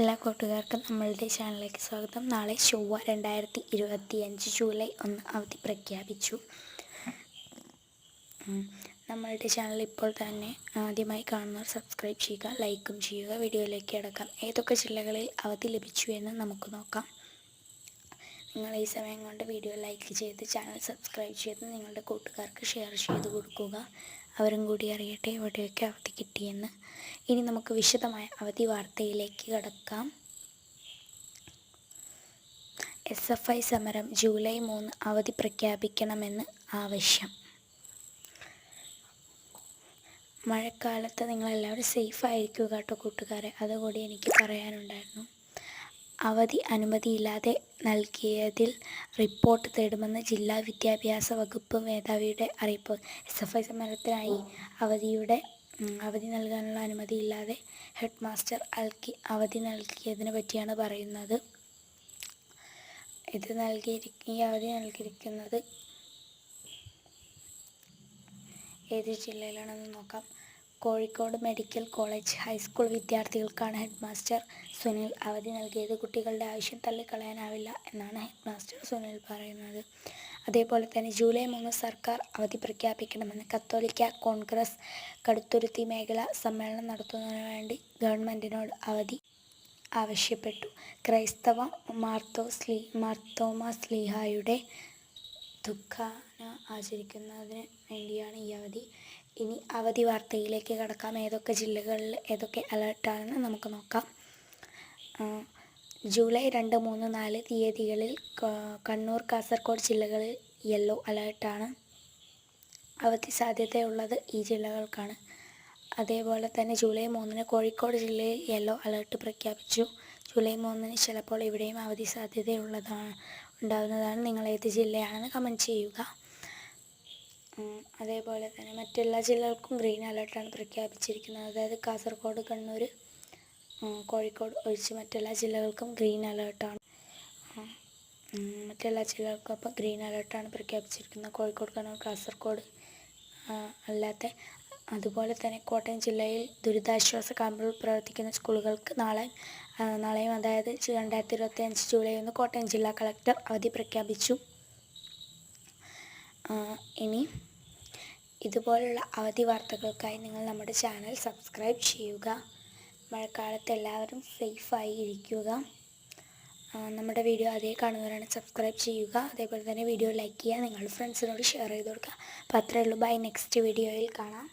എല്ലാ കൂട്ടുകാർക്കും നമ്മളുടെ ചാനലിലേക്ക് സ്വാഗതം. നാളെ ചൊവ്വ രണ്ടായിരത്തി ഇരുപത്തി അഞ്ച് ജൂലൈ ഒന്ന് അവധി പ്രഖ്യാപിച്ചു. നമ്മളുടെ ചാനൽ ഇപ്പോൾ തന്നെ ആദ്യമായി കാണുന്നവർ സബ്സ്ക്രൈബ് ചെയ്യുക ലൈക്കും ചെയ്യുക വീഡിയോയിലേക്ക് അടക്കാം ഏതൊക്കെ ജില്ലകളിൽ അവധി ലഭിച്ചു എന്ന് നമുക്ക് നോക്കാം. നിങ്ങൾ ഈ സമയം കൊണ്ട് വീഡിയോ ലൈക്ക് ചെയ്ത് ചാനൽ സബ്സ്ക്രൈബ് ചെയ്ത് നിങ്ങളുടെ കൂട്ടുകാർക്ക് ഷെയർ ചെയ്ത് കൊടുക്കുക. അവരും കൂടി അറിയട്ടെ എവിടെയൊക്കെ അവധി കിട്ടിയെന്ന്. ഇനി നമുക്ക് വിശദമായ അവധി വാർത്തയിലേക്ക് കടക്കാം. എസ് എഫ് ഐ സമരം ജൂലൈ മൂന്ന് അവധി പ്രഖ്യാപിക്കണമെന്ന് ആവശ്യം. മഴക്കാലത്ത് നിങ്ങളെല്ലാവരും സേഫ് ആയിരിക്കുക കേട്ടോ കൂട്ടുകാരെ. അതുകൂടി എനിക്ക് പറയാനുണ്ടായിരുന്നു. അവധി അനുമതിയില്ലാതെ നൽകിയതിൽ റിപ്പോർട്ട് തേടുമെന്ന് ജില്ലാ വിദ്യാഭ്യാസ വകുപ്പ് മേധാവിയുടെ അറിയിപ്പ്. എസ് എഫ് ഐ സമരത്തിനായി അവധിയുടെ അവധി നൽകാനുള്ള അനുമതിയില്ലാതെ ഹെഡ് മാസ്റ്റർ അൽക്കി അവധി നൽകിയതിനെ പറ്റിയാണ് പറയുന്നത്. ഇത് നൽകിയിരി ഈ അവധി നൽകിയിരിക്കുന്നത് ഏത് ജില്ലയിലാണെന്ന് നോക്കാം. Kozhikode medical college high school വിദ്യാർത്ഥികൾക്കാണ് head master Sunil അവധി നൽകിയത്. കുട്ടികളുടെ ആവശ്യം തള്ളിക്കളയാനാവില്ല എന്നാണ് ഹെഡ് മാസ്റ്റർ സുനിൽ പറയുന്നത്. അതേപോലെ തന്നെ ജൂലൈ മൂന്ന് സർക്കാർ അവധി പ്രഖ്യാപിക്കണമെന്ന് കത്തോലിക്ക കോൺഗ്രസ് കടുത്തുരുത്തി മേഖല സമ്മേളനം നടത്തുന്നതിന് വേണ്ടി ഗവൺമെന്റിനോട് അവധി ആവശ്യപ്പെട്ടു. ക്രൈസ്തവ മാർത്തോ സ്ലീ മാർത്തോമ സ്ലീഹായുടെ ദുഃഖാന ആചരിക്കുന്നതിന് വേണ്ടിയാണ് ഈ അവധി ഇനി അവധി വാർത്തയിലേക്ക് കടക്കാം. ഏതൊക്കെ ജില്ലകളിൽ ഏതൊക്കെ അലർട്ടാണെന്ന് നമുക്ക് നോക്കാം. ജൂലൈ രണ്ട് മൂന്ന് നാല് തീയതികളിൽ കണ്ണൂർ കാസർഗോഡ് ജില്ലകളിൽ യെല്ലോ അലേർട്ടാണ്. അവധി സാധ്യതയുള്ളത് ഈ ജില്ലകൾക്കാണ്. അതേപോലെ തന്നെ ജൂലൈ മൂന്നിന് കോഴിക്കോട് ജില്ലയിൽ യെല്ലോ അലേർട്ട് പ്രഖ്യാപിച്ചു. ജൂലൈ മൂന്നിന് ചിലപ്പോൾ ഇവിടെയും അവധി സാധ്യതയുള്ളതാണ് ഉണ്ടാകുന്നതാണ് നിങ്ങൾ ഏത് ജില്ലയാണെന്ന് കമന്റ് ചെയ്യുക. അതേപോലെ തന്നെ മറ്റെല്ലാ ജില്ലകൾക്കും ഗ്രീൻ അലേർട്ടാണ് പ്രഖ്യാപിച്ചിരിക്കുന്നത്. അതായത് കാസർഗോഡ് കണ്ണൂർ കോഴിക്കോട് ഒഴിച്ച് മറ്റെല്ലാ ജില്ലകൾക്കും ഗ്രീൻ അലേർട്ടാണ് മറ്റെല്ലാ ജില്ലകൾക്കും അപ്പം ഗ്രീൻ അലേർട്ടാണ് പ്രഖ്യാപിച്ചിരിക്കുന്നത്. കോഴിക്കോട് കണ്ണൂർ കാസർഗോഡ് അല്ലാത്ത അതുപോലെ തന്നെ കോട്ടയം ജില്ലയിൽ ദുരിതാശ്വാസ ക്യാമ്പുകൾ പ്രവർത്തിക്കുന്ന സ്കൂളുകൾക്ക് നാളെ നാളെയും അതായത് രണ്ടായിരത്തി ഇരുപത്തി അഞ്ച് ജൂലൈ ഒന്ന് കോട്ടയം ജില്ലാ കളക്ടർ അവധി പ്രഖ്യാപിച്ചു. ഇനി ഇതുപോലുള്ള അവധി വാർത്തകൾക്കായി നിങ്ങൾ നമ്മുടെ ചാനൽ സബ്സ്ക്രൈബ് ചെയ്യുക. മഴക്കാലത്ത് എല്ലാവരും സേഫായി ഇരിക്കുക. നമ്മുടെ വീഡിയോ അതേ കാണുന്നവരാണ് സബ്സ്ക്രൈബ് ചെയ്യുക. അതേപോലെ തന്നെ വീഡിയോ ലൈക്ക് ചെയ്യുക. നിങ്ങളുടെ ഫ്രണ്ട്സിനോട് ഷെയർ ചെയ്ത് കൊടുക്കുക. അപ്പോൾ അത്രയേ ഉള്ളൂ. ബൈ നെക്സ്റ്റ് വീഡിയോയിൽ കാണാം.